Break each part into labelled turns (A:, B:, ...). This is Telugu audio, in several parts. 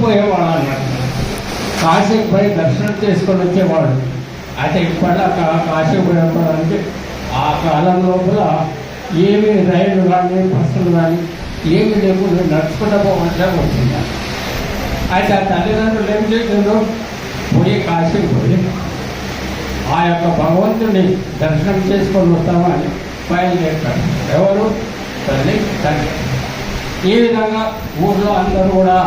A: పోయేవాడు అన్నట్టు కాశీకి పోయి దర్శనం చేసుకొని వచ్చేవాడు అయితే ఇప్పటిలా కాశీకి పోయేవాడు అంటే ఆ కాలం లోపల ఏమి రైలు కానీ బస్సులు కానీ ఏమి లేకుండా నడుచుకుంటా పోవట్లే వచ్చింది అయితే ఆ తల్లిదండ్రులు ఏం చేసిండ్రు? పోయి కాశీకి పోయి ఆ యొక్క భగవంతుని దర్శనం చేసుకొని వస్తామని బయలుదేరుతాడు ఎవరు? తల్లి తండ్రి. ఈ విధంగా ఊర్లో అందరూ కూడా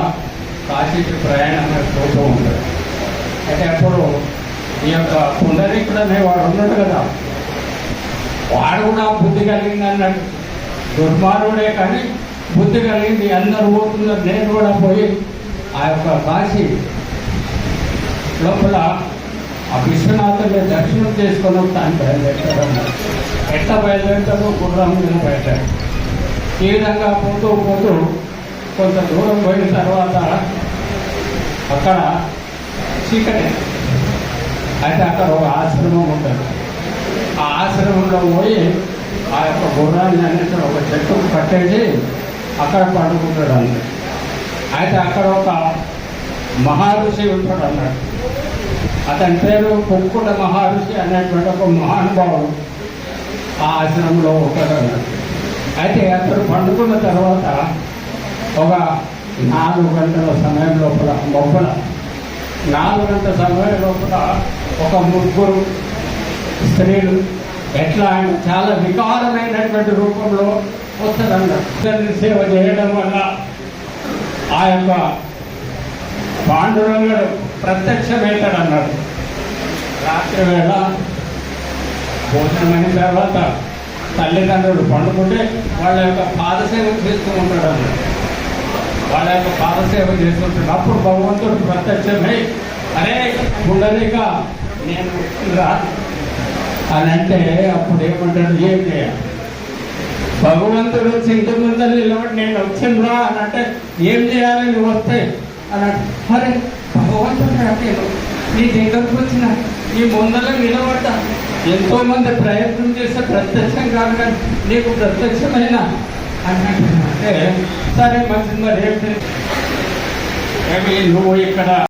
A: కాశీకి ప్రయాణం పోతూ ఉంటారు. అయితే అప్పుడు ఈ యొక్క పునరీకుడు అనేవాడు ఉన్నాడు కదా. వాడు కూడా బుద్ధి కలిగింది అన్నాడు. దుర్మార్గుడే కానీ బుద్ధి కలిగింది. అందరూ పోతున్నారు నేను కూడా పోయి ఆ యొక్క కాశీ లోపల ఆ విశ్వనాథుని దర్శనం చేసుకొని వస్తాను బయలుదేరుతాడు ఎట్లా బయలుదేరుతాడు గుర్రం మీద బయట ఈ విధంగా పోతూ పోతూ కొంత దూరం పోయిన తర్వాత అక్కడ చీకటి. అయితే అక్కడ ఒక ఆశ్రమం ఉంటుంది. ఆ ఆశ్రమంలో పోయి ఆ యొక్క గుర్రాన్ని అనేది ఒక చెట్టు కట్టేసి అక్కడ పండుకుంటాడు అన్నాడు అయితే అక్కడ ఒక మహర్షి ఉంటాడు అన్నాడు అతని పేరు కుక్కుట మహర్షి అనేటువంటి ఒక మహానుభావుడు ఆ ఆశ్రమంలో ఒకడు అన్నాడు అయితే అతడు పండుకున్న తర్వాత ఒక నాలుగు గంటల సమయం లోపల లోపల నాలుగు గంటల సమయం లోపల ఒక ముగ్గురు స్త్రీలు ఎట్లా ఆయన చాలా వికారమైనటువంటి రూపంలో వస్తారన్నారు సేవ చేయడం వల్ల ఆ యొక్క పాండురంగుడు ప్రత్యక్షమవుతాడన్నాడు. రాత్రి వేళ భోజనం అయిన తర్వాత తల్లిదండ్రులు పండుకుంటే వాళ్ళ యొక్క పాదసేవ చేస్తూ ఉంటాడు అన్నాడు వాళ్ళ యొక్క పాదసేవ చేస్తుంటాడు అప్పుడు భగవంతుడు ప్రత్యక్షమై అరే పుండరీక నేను రా అని అంటే అప్పుడు ఏమంటాడు ఏం చేయాలి భగవంతుడు సింధు ముందర నిలబడి నేను వచ్చిండ్రా? అని అంటే ఏం చేయాలి? నువ్వు వస్తే? అని అంటే అరే భగవంతుడు నేను నీ దగ్గరకు వచ్చిన నీ ముందర నిలబడ్డా ఎంతో మంది ప్రయత్నం చేస్తే ప్రత్యక్షం కాదు కానీ నీకు ప్రత్యక్షమైన అంటే సరే మంచిది మరి ఏమి నువ్వు ఇక్కడ